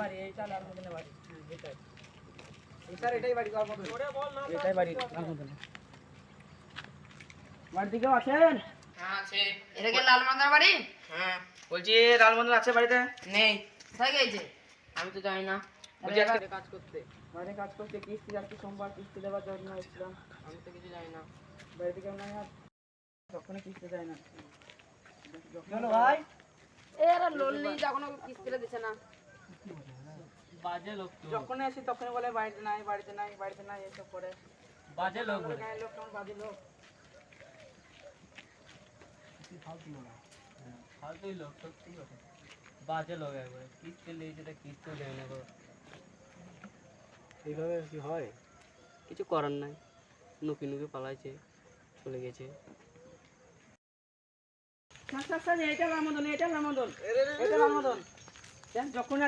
বাড়ি কিস্তি সোমবার কিস্তি দেওয়ার আমি তো কিছু জানি না। বাড়িতে কেউ কিস্তি যায় না। চলো ভাই। এরা লোন নিয়ে যখন কিস্তিটা দিছে না। বাজে লোক তো। যখন আসি তখনই বলে বাড়িতে নাই বাড়িতে নাই বাড়িতে নাই এসব করে। বাজে লোক গায়ের লোক কেমন বাজে লোক। ফালতুই লোক সত্যি কথা। বাজে লোক একবারে। কিস্তি লিয়েছে তা কিস্তি দেয় না এইভাবে কি হয়? কিছু করার নাই। নুকি নুকি পালাইছে চলে গেছে। এটা এটা লালমদন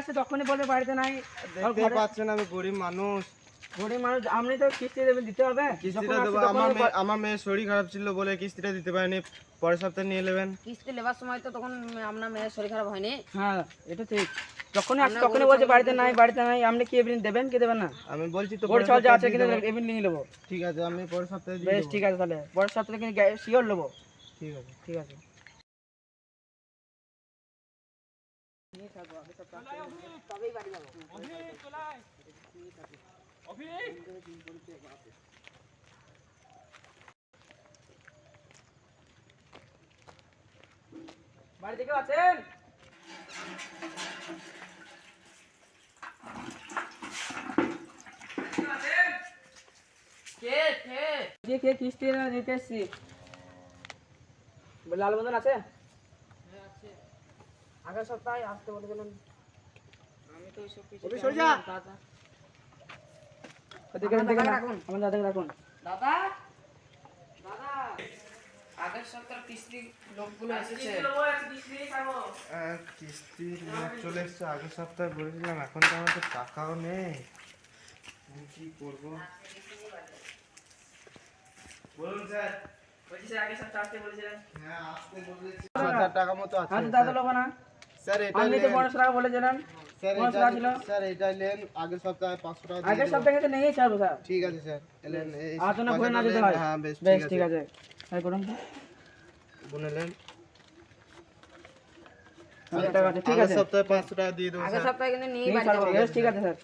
আসে তখনই বলে বাড়িতে নাই দেখতে পাচ্ছেন আমি গরিব মানুষ। গরিব মানুষ আপনি তো কিস্তি দেবেন দিতে হবে। কিস্তিটা যখন দেবো আমার মেয়ে আমার মেয়ের শরীর খারাপ ছিল বলে কিস্তিটা দিতে পারেনি পরের সপ্তাহে নিয়ে নেবেন। কিস্তি নেবার সময় তো তখন আপনার মেয়ের শরীর খারাপ হয়নি। হ্যাঁ এটা ঠিক। যখনই আসে তখনই বলছে বাড়িতে নাই বাড়িতে নাই আপনি কি এমনি দেবেন কি দেবেন না? আমি বলছি তো গড় চাল যা আছে নিয়ে নেব। ঠিক আছে আমি পরের সপ্তাহে বেশ ঠিক আছে তাহলে। পরের সপ্তাহে শিওর নেব। ঠিক আছে। ঠিক আছে। তবেই বাড়ি যাব। বাড়িতে কেউ আছেন? কে কে? কে কিস্তি না দিতে এসছি। লাল বন্ধন আছে? আগের সপ্তাহে আসতে বলেছিলেন আমি তো ওইসব কিছু দাদা। আমার দাদাকে রাখুন দাদা? দাদা আগের সপ্তাহ কিস্তি লোকগুলো এসেছে। কিস্তির লোক চলে এসছে। আগের সপ্তাহে বলেছিলাম এখন তো আমার তো টাকাও নেই। কি করব? বলুন স্যার। বলছি স্যার আগের সপ্তাহে আসতে বলেছিলেন। হ্যাঁ আসতে বলেছি। টাকা মতো আছে হ্যাঁ দাদা লোক না স্যার এটা আপনি তো নেন। পনেরোশো টাকা বলেছিলেন স্যার এটা ছিল স্যার এটা নেন। আগের সপ্তাহে পাঁচশো টাকা দিয়ে আগের দেবো। সপ্তাহে তো নেই ছাড়বো স্যার। ঠিক আছে স্যার। এলেন এই আলোচনা করে না দিতে হয়। হ্যাঁ বেশ বেশ ঠিক ঠিক আছে। আছে তাই করুন তো। বুনেলেন হাজার ঠিক আছে। সপ্তাহে পাঁচশো টাকা দিয়ে দেবো আগের সপ্তাহে কিন্তু নিয়ে ঠিক আছে স্যার।